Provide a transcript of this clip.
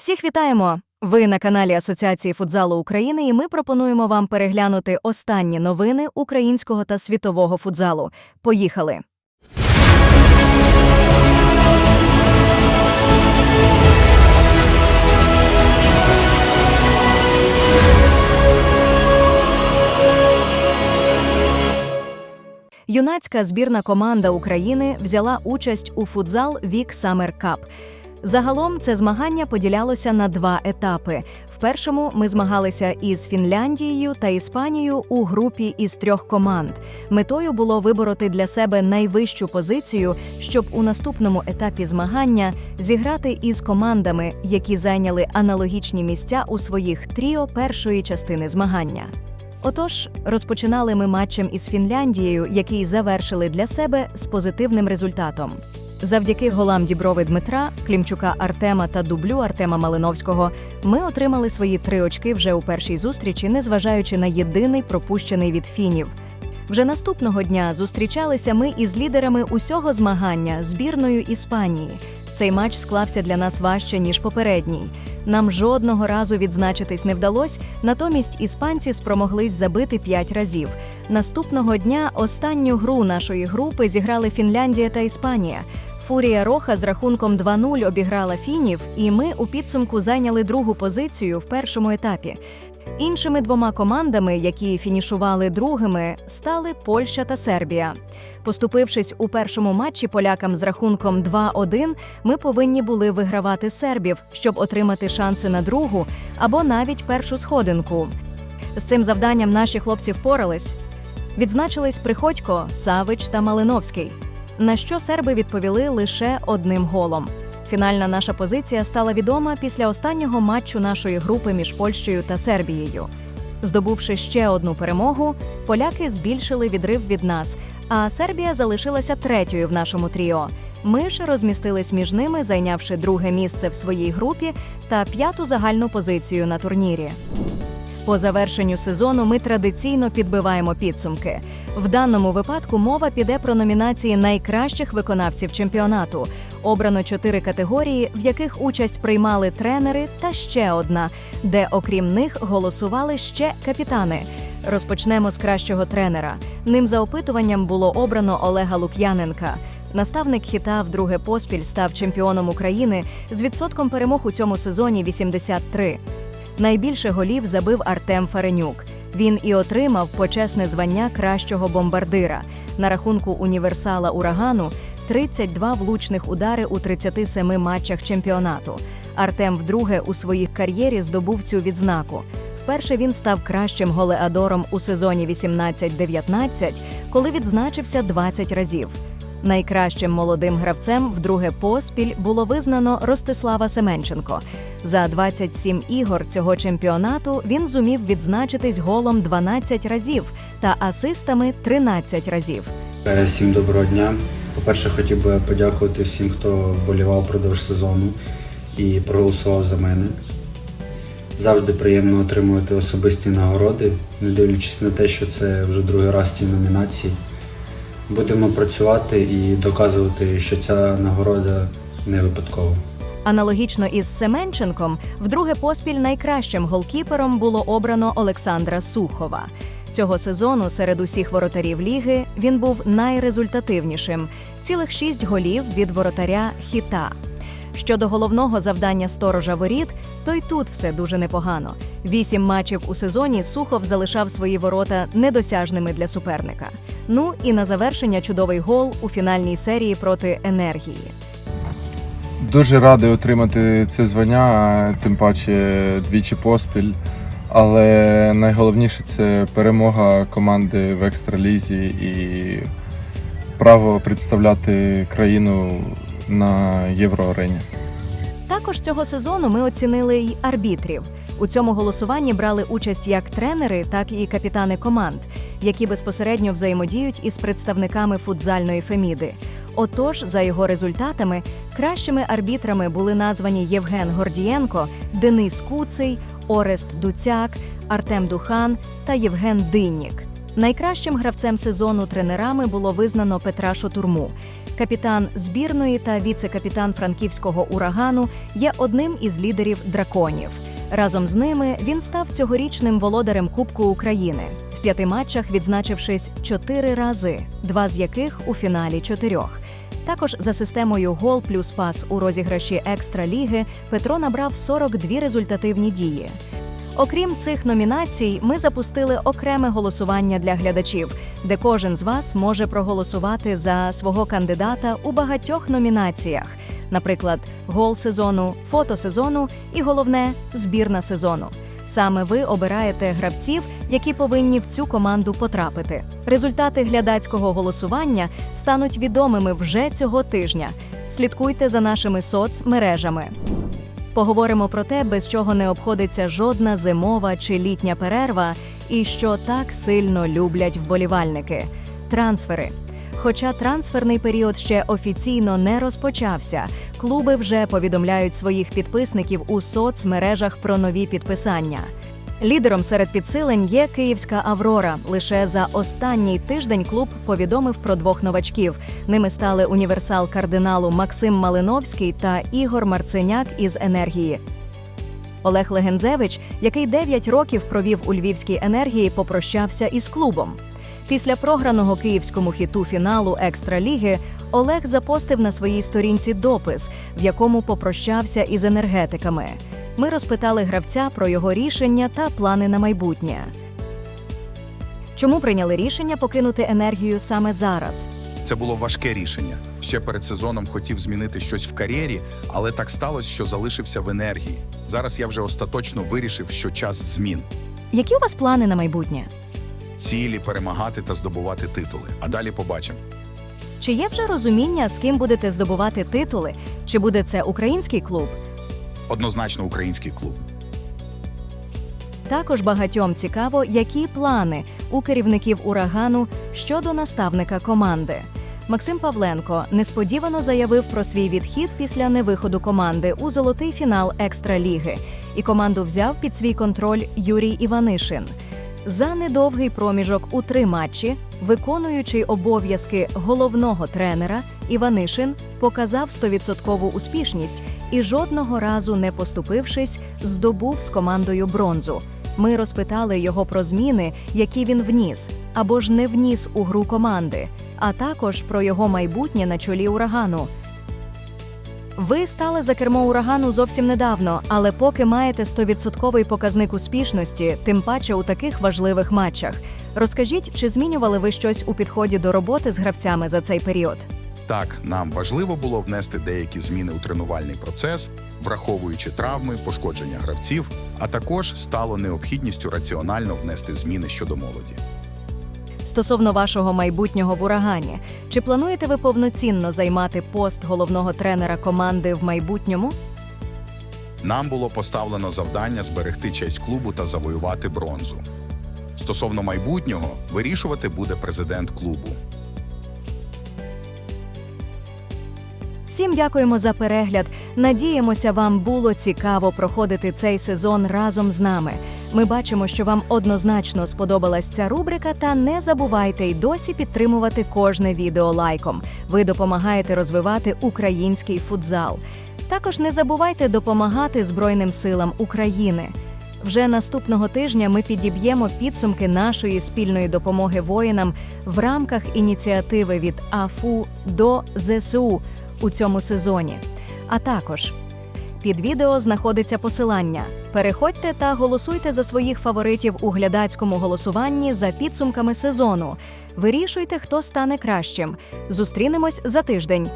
Всіх вітаємо! Ви на каналі Асоціації футзалу України, і ми пропонуємо вам переглянути останні новини українського та світового футзалу. Поїхали! Юнацька збірна команда України взяла участь у футзал Вік Самер Кап. Загалом це змагання поділялося на два етапи. В першому ми змагалися із Фінляндією та Іспанією у групі із трьох команд. Метою було вибороти для себе найвищу позицію, щоб у наступному етапі змагання зіграти із командами, які зайняли аналогічні місця у своїх тріо першої частини змагання. Отож, розпочинали ми матчем із Фінляндією, який завершили для себе з позитивним результатом. Завдяки голам Діброви Дмитра, Клімчука Артема та дублю Артема Малиновського ми отримали свої три очки вже у першій зустрічі, незважаючи на єдиний пропущений від фінів. Вже наступного дня зустрічалися ми із лідерами усього змагання збірною Іспанії. Цей матч склався для нас важче ніж попередній. Нам жодного разу відзначитись не вдалося, натомість іспанці спромоглись забити п'ять разів. Наступного дня останню гру нашої групи зіграли Фінляндія та Іспанія. Фурія Роха з рахунком 2-0 обіграла фінів, і ми у підсумку зайняли другу позицію в першому етапі. Іншими двома командами, які фінішували другими, стали Польща та Сербія. Поступившись у першому матчі полякам з рахунком 2-1, ми повинні були вигравати сербів, щоб отримати шанси на другу або навіть першу сходинку. З цим завданням наші хлопці впорались. Відзначились Приходько, Савич та Малиновський. На що серби відповіли лише одним голом. Фінальна наша позиція стала відома після останнього матчу нашої групи між Польщею та Сербією. Здобувши ще одну перемогу, поляки збільшили відрив від нас, а Сербія залишилася третьою в нашому тріо. Ми ж розмістились між ними, зайнявши друге місце в своїй групі та п'яту загальну позицію на турнірі. По завершенню сезону ми традиційно підбиваємо підсумки. В даному випадку мова піде про номінації найкращих виконавців чемпіонату. Обрано чотири категорії, в яких участь приймали тренери, та ще одна, де окрім них голосували ще капітани. Розпочнемо з кращого тренера. Ним за опитуванням було обрано Олега Лук'яненка. Наставник хіта вдруге поспіль став чемпіоном України з відсотком перемог у цьому сезоні 83. Найбільше голів забив Артем Фаренюк. Він і отримав почесне звання кращого бомбардира. На рахунку універсала урагану 32 влучних удари у 37 матчах чемпіонату. Артем вдруге у своїй кар'єрі здобув цю відзнаку. Вперше він став кращим голеадором у сезоні 18-19, коли відзначився 20 разів. Найкращим молодим гравцем вдруге поспіль було визнано Ростислава Семенченко. За 27 ігор цього чемпіонату він зумів відзначитись голом 12 разів та асистами 13 разів. Е, Всім доброго дня. По-перше, хотів би подякувати всім, хто вболівав впродовж сезону і проголосував за мене. Завжди приємно отримувати особисті нагороди, не дивлячись на те, що це вже другий раз ці номінації. Будемо працювати і доказувати, що ця нагорода не випадкова. Аналогічно із Семенченком, вдруге поспіль найкращим голкіпером було обрано Олександра Сухова. Цього сезону серед усіх воротарів ліги він був найрезультативнішим цілих шість голів від воротаря хіта. Щодо головного завдання сторожа воріт, то й тут все дуже непогано. Вісім матчів у сезоні Сухов залишав свої ворота недосяжними для суперника. Ну і на завершення чудовий гол у фінальній серії проти енергії. Дуже радий отримати це звання, тим паче двічі поспіль. Але найголовніше це перемога команди в екстралізі і право представляти країну на євроарені. Також цього сезону ми оцінили й арбітрів. У цьому голосуванні брали участь як тренери, так і капітани команд, які безпосередньо взаємодіють із представниками футзальної феміди. Отож, за його результатами, кращими арбітрами були названі Євген Гордієнко, Денис Куций, Орест Дуцяк, Артем Духан та Євген Диннік. Найкращим гравцем сезону тренерами було визнано Петра Шотурму. Капітан збірної та віце-капітан франківського урагану є одним із лідерів драконів. Разом з ними він став цьогорічним володарем Кубку України, в п'яти матчах відзначившись чотири рази, два з яких у фіналі чотирьох. Також за системою гол плюс пас у розіграші екстра ліги Петро набрав 42 результативні дії. Окрім цих номінацій, ми запустили окреме голосування для глядачів, де кожен з вас може проголосувати за свого кандидата у багатьох номінаціях, наприклад, гол сезону, фото сезону і головне збірна сезону. Саме ви обираєте гравців, які повинні в цю команду потрапити. Результати глядацького голосування стануть відомими вже цього тижня. Слідкуйте за нашими соцмережами. Поговоримо про те, без чого не обходиться жодна зимова чи літня перерва, і що так сильно люблять вболівальники трансфери. Хоча трансферний період ще офіційно не розпочався, клуби вже повідомляють своїх підписників у соцмережах про нові підписання. Лідером серед підсилень є київська Аврора. Лише за останній тиждень клуб повідомив про двох новачків. Ними стали універсал кардиналу Максим Малиновський та Ігор Марценяк із енергії. Олег Легензевич, який 9 років провів у Львівській енергії, попрощався із клубом. Після програного київському хіту фіналу Екстраліги Олег запостив на своїй сторінці допис, в якому попрощався із енергетиками. Ми розпитали гравця про його рішення та плани на майбутнє. Чому прийняли рішення покинути енергію саме зараз? Це було важке рішення. Ще перед сезоном хотів змінити щось в кар'єрі, але так сталося, що залишився в енергії. Зараз я вже остаточно вирішив, що час змін. Які у вас плани на майбутнє? Цілі перемагати та здобувати титули. А далі побачимо. Чи є вже розуміння, з ким будете здобувати титули? Чи буде це український клуб? Однозначно український клуб. Також багатьом цікаво, які плани у керівників урагану щодо наставника команди. Максим Павленко несподівано заявив про свій відхід після невиходу команди у золотий фінал екстраліги, і команду взяв під свій контроль Юрій Іванишин. За недовгий проміжок у три матчі, виконуючий обов'язки головного тренера, Іванишин показав 100% успішність і жодного разу не поступившись, здобув з командою бронзу. Ми розпитали його про зміни, які він вніс або ж не вніс у гру команди, а також про його майбутнє на чолі урагану. Ви стали за кермо урагану зовсім недавно, але поки маєте 100% показник успішності, тим паче у таких важливих матчах. Розкажіть, чи змінювали ви щось у підході до роботи з гравцями за цей період? Так, нам важливо було внести деякі зміни у тренувальний процес, враховуючи травми, пошкодження гравців, а також стало необхідністю раціонально внести зміни щодо молоді. Стосовно вашого майбутнього в урагані, чи плануєте ви повноцінно займати пост головного тренера команди в майбутньому? Нам було поставлено завдання зберегти честь клубу та завоювати бронзу. Стосовно майбутнього, вирішувати буде президент клубу. Всім дякуємо за перегляд. Надіємося, вам було цікаво проходити цей сезон разом з нами. Ми бачимо, що вам однозначно сподобалась ця рубрика, та не забувайте й досі підтримувати кожне відео лайком. Ви допомагаєте розвивати український футзал. Також не забувайте допомагати Збройним силам України. Вже наступного тижня ми підіб'ємо підсумки нашої спільної допомоги воїнам в рамках ініціативи від АФУ до ЗСУ у цьому сезоні. А також під відео знаходиться посилання. Переходьте та голосуйте за своїх фаворитів у глядацькому голосуванні за підсумками сезону. Вирішуйте, хто стане кращим. Зустрінемось за тиждень.